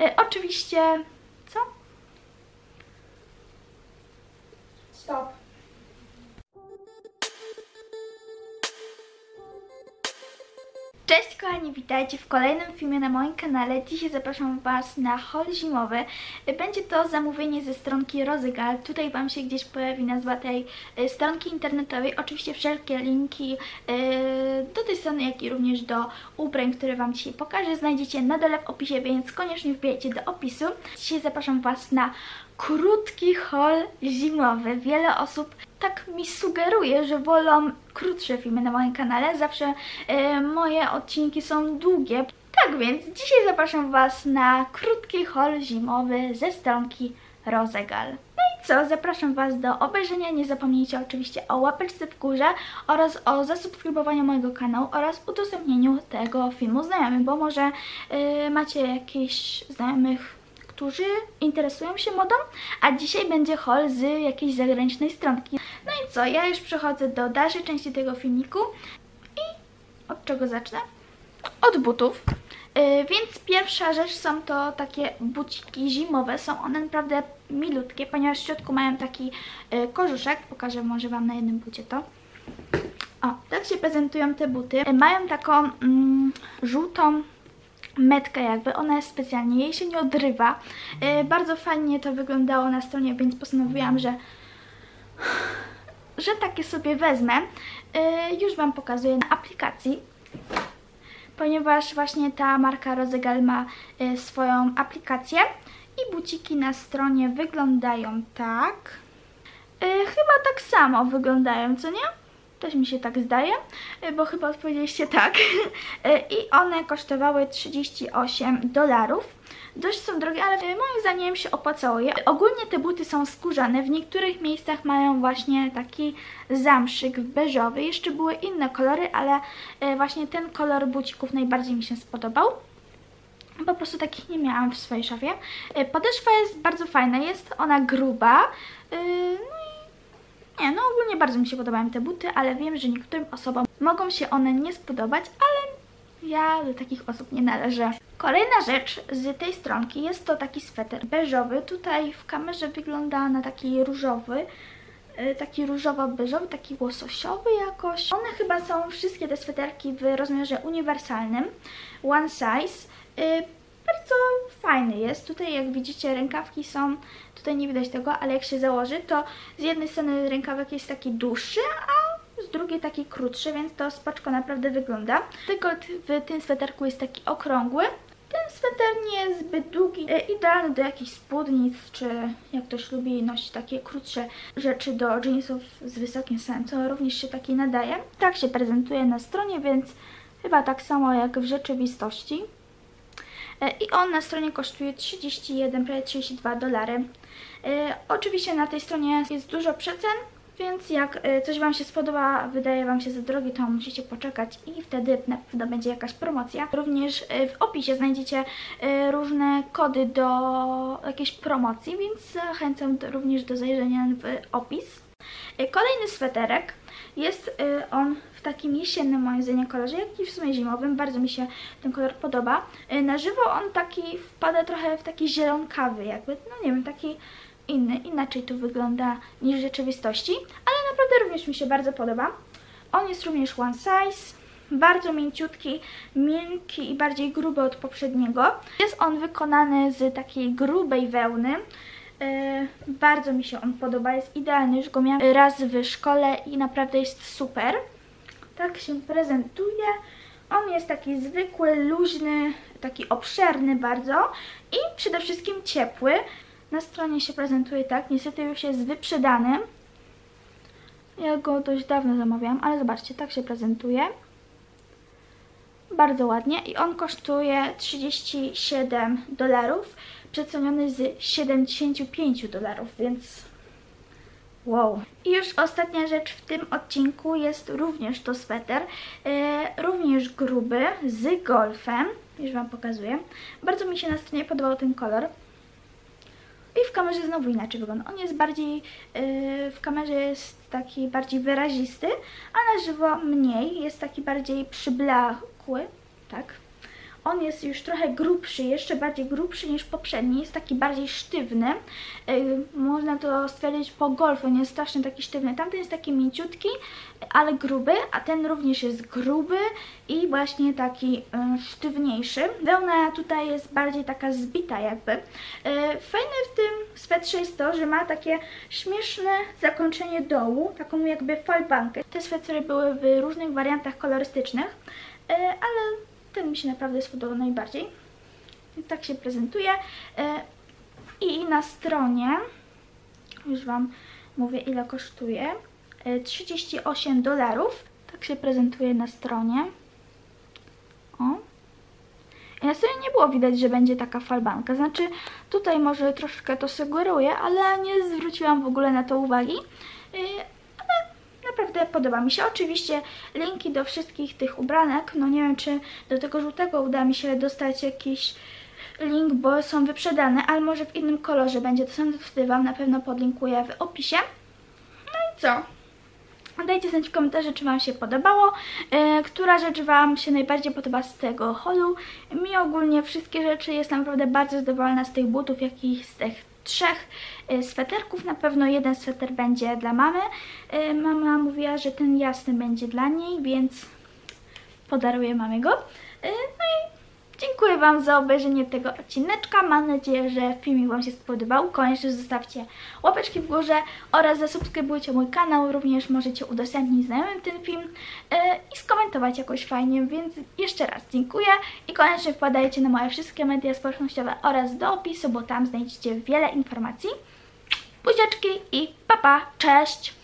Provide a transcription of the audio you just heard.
E, oczywiście... Co? Stop. Cześć kochani, witajcie w kolejnym filmie na moim kanale. Dzisiaj zapraszam Was na haul zimowy. Będzie to zamówienie ze stronki Rozygal. Tutaj Wam się gdzieś pojawi nazwa tej e, stronki internetowej. Oczywiście wszelkie linki e, do tej strony, jak i również do ubrań, które Wam dzisiaj pokażę, znajdziecie na dole w opisie, więc koniecznie wbijajcie do opisu. Dzisiaj zapraszam Was na krótki haul zimowy. Wiele osób tak mi sugeruje, że wolą krótsze filmy na moim kanale. Zawsze e, moje odcinki są długie. Tak więc dzisiaj zapraszam Was na krótki haul zimowy ze stronki Rozegal. No i co? Zapraszam Was do obejrzenia. Nie zapomnijcie oczywiście o łapeczce w górze oraz o zasubskrybowaniu mojego kanału oraz udostępnieniu tego filmu znajomym, bo może e, macie jakichś znajomych którzy interesują się modą, a dzisiaj będzie haul z jakiejś zagranicznej stronki. No i co, ja już przechodzę do dalszej części tego filmiku i od czego zacznę? Od butów. Yy, więc pierwsza rzecz są to takie buciki zimowe. Są one naprawdę milutkie, ponieważ w środku mają taki yy, kożuszek. Pokażę może Wam na jednym bucie to. O, tak się prezentują te buty. Yy, mają taką mm, żółtą metkę jakby, ona jest specjalnie, jej się nie odrywa. Yy, bardzo fajnie to wyglądało na stronie, więc postanowiłam, że że takie sobie wezmę. Yy, już Wam pokazuję na aplikacji, ponieważ właśnie ta marka Rozegal ma yy, swoją aplikację i buciki na stronie wyglądają tak. Chyba tak samo wyglądają, co nie? Też mi się tak zdaje, bo chyba odpowiedzieliście tak. I one kosztowały 38 dolarów. Dość są drogie, ale moim zdaniem się opłacało je. Ogólnie te buty są skórzane, w niektórych miejscach mają właśnie taki zamszyk beżowy. Jeszcze były inne kolory, ale właśnie ten kolor bucików najbardziej mi się spodobał. Po prostu takich nie miałam w swojej szafie. Podeszwa jest bardzo fajna, jest ona gruba. Nie, no ogólnie bardzo mi się podobają te buty, ale wiem, że niektórym osobom mogą się one nie spodobać, ale ja do takich osób nie należę. Kolejna rzecz z tej stronki jest to taki sweter beżowy. Tutaj w kamerze wygląda na taki różowy, taki różowo-beżowy, taki łososiowy jakoś. One chyba są wszystkie te sweterki w rozmiarze uniwersalnym, one size. Bardzo fajny jest. Tutaj jak widzicie rękawki są, tutaj nie widać tego, ale jak się założy, to z jednej strony rękawek jest taki dłuższy, a z drugiej taki krótszy, więc to spaczko naprawdę wygląda. Dekolt w tym sweterku jest taki okrągły. Ten sweter nie jest zbyt długi, idealny do jakichś spódnic, czy jak ktoś lubi nosić takie krótsze rzeczy do jeansów z wysokim stanem, co również się taki nadaje. Tak się prezentuje na stronie, więc chyba tak samo jak w rzeczywistości. I on na stronie kosztuje 31, prawie 32 dolary. Oczywiście na tej stronie jest dużo przecen, więc jak coś Wam się spodoba, wydaje Wam się za drogie, to musicie poczekać i wtedy na pewno będzie jakaś promocja. Również w opisie znajdziecie różne kody do jakiejś promocji, więc zachęcam również do zajrzenia w opis. Kolejny sweterek. Jest on takim jesiennym moim zdaniem kolorze, jak i w sumie zimowym. Bardzo mi się ten kolor podoba. Na żywo on taki wpada trochę w taki zielonkawy jakby, no nie wiem, taki inny, inaczej tu wygląda niż w rzeczywistości, ale naprawdę również mi się bardzo podoba. On jest również one size, bardzo mięciutki, miękki i bardziej gruby od poprzedniego. Jest on wykonany z takiej grubej wełny. Yy, bardzo mi się on podoba, jest idealny, już go miałam raz w szkole i naprawdę jest super. Tak się prezentuje. On jest taki zwykły, luźny, taki obszerny bardzo i przede wszystkim ciepły. Na stronie się prezentuje tak, niestety już jest wyprzedany. Ja go dość dawno zamawiałam, ale zobaczcie, tak się prezentuje. Bardzo ładnie i on kosztuje 37 dolarów, przeceniony z 75 dolarów, więc wow. I już ostatnia rzecz w tym odcinku jest również to sweter, yy, również gruby, z golfem, już Wam pokazuję. Bardzo mi się na stronie podobał ten kolor. I w kamerze znowu inaczej wygląda. On jest bardziej, yy, w kamerze jest taki bardziej wyrazisty, a na żywo mniej, jest taki bardziej przyblakły, tak. On jest już trochę grubszy, jeszcze bardziej grubszy niż poprzedni, jest taki bardziej sztywny. Yy, można to stwierdzić po golfu, on jest strasznie taki sztywny. Tamten jest taki mięciutki, ale gruby, a ten również jest gruby i właśnie taki yy, sztywniejszy. Wełna tutaj jest bardziej taka zbita jakby. Yy, fajne w tym swetrze jest to, że ma takie śmieszne zakończenie dołu, taką jakby falbankę. Te swetry były w różnych wariantach kolorystycznych, ale ten mi się naprawdę spodobał najbardziej. Tak się prezentuje. Yy, I na stronie, już Wam mówię ile kosztuje, yy, 38 dolarów. Tak się prezentuje na stronie. O. I na stronie nie było widać, że będzie taka falbanka. Znaczy, tutaj może troszkę to sugeruje, ale nie zwróciłam w ogóle na to uwagi. Naprawdę podoba mi się. Oczywiście linki do wszystkich tych ubranek, no nie wiem, czy do tego żółtego uda mi się dostać jakiś link, bo są wyprzedane, ale może w innym kolorze będzie. To sam wtedy Wam na pewno podlinkuję w opisie. No i co? Dajcie znać w komentarzu, czy Wam się podobało, yy, która rzecz Wam się najbardziej podoba z tego holu. Mi ogólnie wszystkie rzeczy, jestem naprawdę bardzo zadowolona z tych butów, jak i z tych trzech yy, sweterków. Na pewno jeden sweter będzie dla mamy. Yy, mama mówiła, że ten jasny będzie dla niej, więc podaruję mamie go. No i Dziękuję Wam za obejrzenie tego odcineczka. Mam nadzieję, że filmik Wam się spodobał. Koniecznie zostawcie łapeczki w górze oraz zasubskrybujcie mój kanał. Również możecie udostępnić znajomym ten film yy, i skomentować jakoś fajnie, więc jeszcze raz dziękuję i koniecznie wpadajcie na moje wszystkie media społecznościowe oraz do opisu, bo tam znajdziecie wiele informacji. Buziaczki i papa, pa, cześć!